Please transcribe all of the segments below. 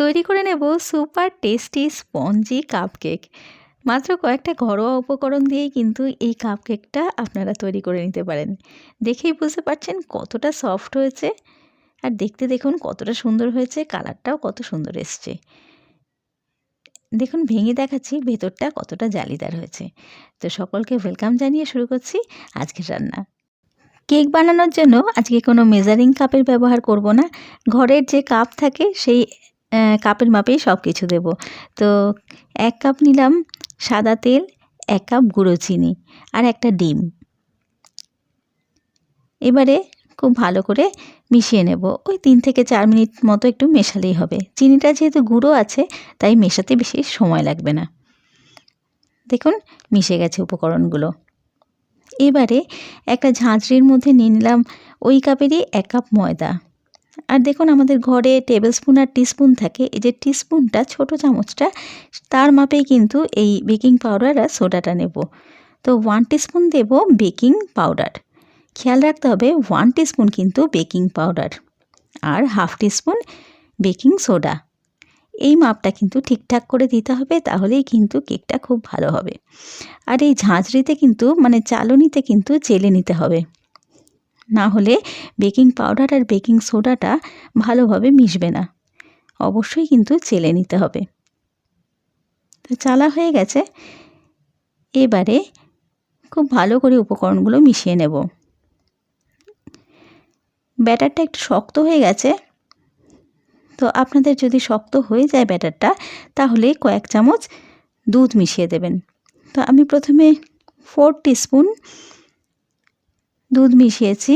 তৈরি করে নেব সুপার টেস্টি স্পঞ্জি কাপকেক। মাত্র কয়েকটা ঘরোয়া উপকরণ দিয়েই কিন্তু এই কাপকেকটা আপনারা তৈরি করে নিতে পারেন। দেখেই বুঝতে পারছেন কতটা সফট হয়েছে। আর দেখতে দেখুন কতটা সুন্দর হয়েছে, কালারটাও কত সুন্দর এসছে। দেখুন ভেঙে দেখাচ্ছি ভেতরটা কতটা জালিদার হয়েছে। তো সকলকে ওয়েলকাম জানিয়ে শুরু করছি আজকের রান্না। কেক বানানোর জন্য আজকে কোনো মেজারিং কাপের ব্যবহার করব না। ঘরের যে কাপ থাকে সেই কাপের মাপেই সব কিছু দেব। তো এক কাপ নিলাম সাদা তেল, এক কাপ গুঁড়ো চিনি আর একটা ডিম। এবারে খুব ভালো করে মিশিয়ে নেব। ওই তিন থেকে চার মিনিট মতো একটু মেশালেই হবে। চিনিটা যেহেতু গুঁড়ো আছে, তাই মেশাতে বেশি সময় লাগবে না। দেখুন, মিশে গেছে উপকরণগুলো। এবারে একটা ঝাঁঝরির মধ্যে নিয়ে নিলাম ওই কাপেরই এক কাপ ময়দা। আর দেখুন আমাদের ঘরে টেবিল স্পুন আর টিস্পুন থাকে। এই যে টিস্পুনটা ছোটো চামচটা, তার মাপেই কিন্তু এই বেকিং পাউডার আর সোডাটা নেব। তো ওয়ান টিস্পুন দেব বেকিং পাউডার খেয়াল রাখতে হবে ওয়ান টিস্পুন কিন্তু বেকিং পাউডার আর হাফ টিস্পুন বেকিং সোডা এই মাপটা কিন্তু ঠিকঠাক করে দিতে হবে, তাহলেই কিন্তু কেকটা খুব ভালো হবে। আর এই ঝাঁঝরিতে কিন্তু মানে চালনিতে কিন্তু চেলে নিতে হবে। না হলে বেকিং পাউডার আর বেকিং সোডাটা ভালোভাবে মিশবে না। অবশ্যই কিন্তু চেলে নিতে হবে। তো চালা হয়ে গেছে। এবারে খুব ভালো করে উপকরণগুলো মিশিয়ে নেব। ব্যাটারটা একটু শক্ত হয়ে গেছে। তো আপনাদের যদি শক্ত হয়ে যায় ব্যাটারটা, তাহলে কয়েক চামচ দুধ মিশিয়ে দেবেন। তো আমি প্রথমে ফোর টিস্পুন দুধ মিশিয়েছি।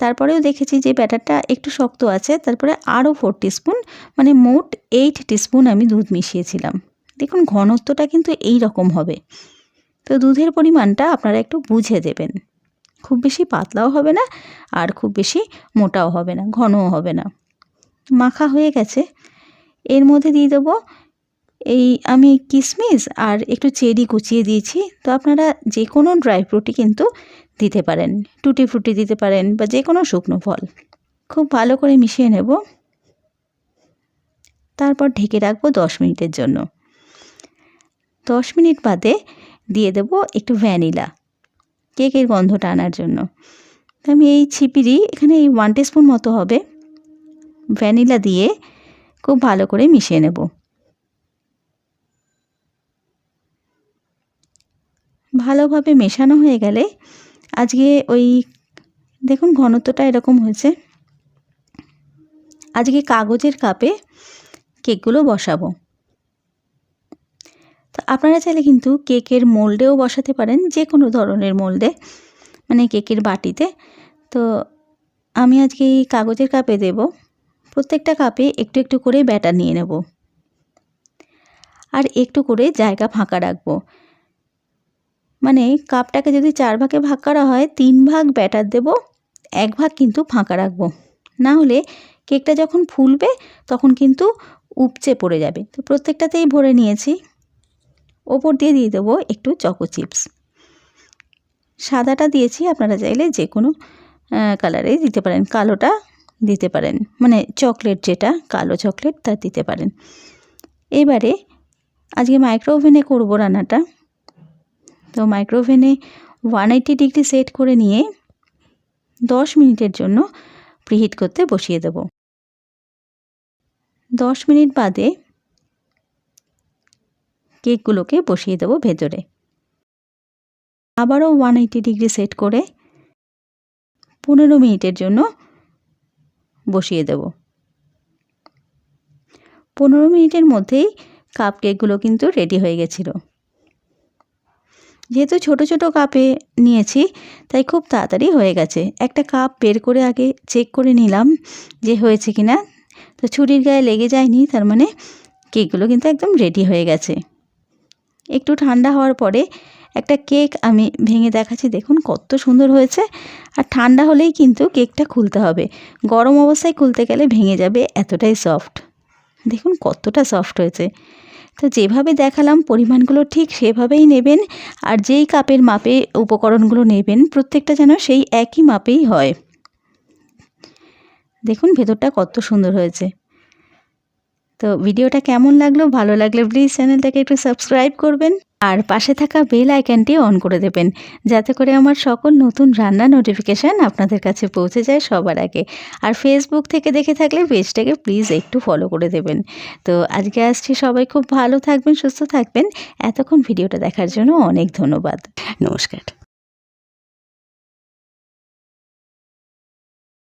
তারপরেও দেখেছি যে ব্যাটারটা একটু শক্ত আছে। তারপরে আরও ফোর টিস্পুন মানে মোট এইট টিস্পুন আমি দুধ মিশিয়েছিলাম। দেখুন, ঘনত্বটা কিন্তু এই রকম হবে। তো দুধের পরিমাণটা আপনারা একটু বুঝে দেবেন। খুব বেশি পাতলাও হবে না আর খুব বেশি মোটাও হবে না, ঘনও হবে না। মাখা হয়ে গেছে। এর মধ্যে দিয়ে দেবো এই আমি কিশমিশ আর একটু চেরি কুচিয়ে দিয়েছি। তো আপনারা যে কোনো ড্রাই ফ্রুটই কিন্তু দিতে পারেন, টুটি ফ্রুটি দিতে পারেন বা যে কোনো শুকনো ফল। খুব ভালো করে মিশিয়ে নেব। তারপর ঢেকে রাখব দশ মিনিটের জন্য। দশ মিনিট বাদে দিয়ে দেব একটু ভ্যানিলা, কেকের গন্ধটা আনার জন্য। আমি এই ছিপিরি, এখানে এই ওয়ান টিস্পুন মতো হবে। ভ্যানিলা দিয়ে খুব ভালো করে মিশিয়ে নেব। ভালোভাবে মেশানো হয়ে গেলে আজকে ওই দেখুন ঘনত্বটা এরকম হয়েছে। আজকে কাগজের কাপে কেকগুলো বসাবো। তো আপনারা চাইলে কিন্তু কেকের মোল্ডেও বসাতে পারেন যে কোনো ধরনের মোল্ডে মানে কেকের বাটিতে। তো আমি আজকে এই কাগজের কাপে দেব, প্রত্যেকটা কাপে একটু একটু করে ব্যাটার নিয়ে নেব। আর একটু করে জায়গা ফাঁকা রাখব। মানে কাপটাকে যদি চার ভাগে ভাগ করা হয়, তিন ভাগ ব্যাটার দেব, এক ভাগ কিন্তু ফাঁকা রাখব। না হলে কেকটা যখন ফুলবে, তখন কিন্তু উপচে পড়ে যাবে। তো প্রত্যেকটাতেই ভরে নিয়েছি। ওপর দিয়ে দিয়ে দেবো একটু চকো চিপস সাদাটা দিয়েছি, আপনারা চাইলে যে কোনো কালারেই দিতে পারেন। কালোটা দিতে পারেন। মানে চকলেট যেটা, কালো চকলেট তা দিতে পারেন। এবারে আজকে মাইক্রো ওভেনে করব রান্নাটা। তো মাইক্রোওভেনে ওয়ান এইটি ডিগ্রি সেট করে নিয়ে দশ মিনিটের জন্য প্রিহিট করতে বসিয়ে দেব। দশ মিনিট বাদে কেকগুলোকে বসিয়ে দেবো ভেতরে। আবারও ওয়ান এইটি ডিগ্রি সেট করে পনেরো মিনিটের জন্য বসিয়ে দেব। পনেরো মিনিটের মধ্যেই কাপ কেকগুলো কিন্তু রেডি হয়ে গেছিল। যেহেতু ছোট ছোট কাপে নিয়েছি, তাই খুব তাড়াতাড়ি হয়ে গেছে। একটা কাপ বের করে আগে চেক করে নিলাম যে হয়েছে কি না তো ছুরির গায়ে লেগে যায়নি, তার মানে কেকগুলো কিন্তু একদম রেডি হয়ে গেছে। একটু ঠান্ডা হওয়ার পরে একটা কেক আমি ভেঙে দেখাচ্ছি, দেখুন কত সুন্দর হয়েছে। আর ঠান্ডা হলেই কিন্তু কেকটা খুলতে হবে। গরম অবস্থায় খুলতে গেলে ভেঙে যাবে এতটাই সফট দেখুন কতটা সফট হয়েছে। তো যেভাবে দেখালাম পরিমাণগুলো ঠিক সেভাবেই নেবেন, আর যেই কাপের মাপে উপকরণগুলো নেবেন, প্রত্যেকটা যেন সেই একই মাপেই হয়। দেখুন ভেতরটা কত সুন্দর হয়েছে। তো ভিডিওটা কেমন লাগল? ভালো লাগলে প্লিজ চ্যানেলটাকে একটু সাবস্ক্রাইব করবেন আর পাশে থাকা বেল আইকনটি অন করে দেবেন, যাতে করে আমার সকল নতুন রান্না নোটিফিকেশান আপনাদের কাছে পৌঁছে যায় সবার আগে। আর ফেসবুক থেকে দেখে থাকলে পেজটাকে প্লিজ একটু ফলো করে দেবেন। তো আজকে আসছি সবাই খুব ভালো থাকবেন, সুস্থ থাকবেন। এতক্ষণ ভিডিওটা দেখার জন্য অনেক ধন্যবাদ। নমস্কার।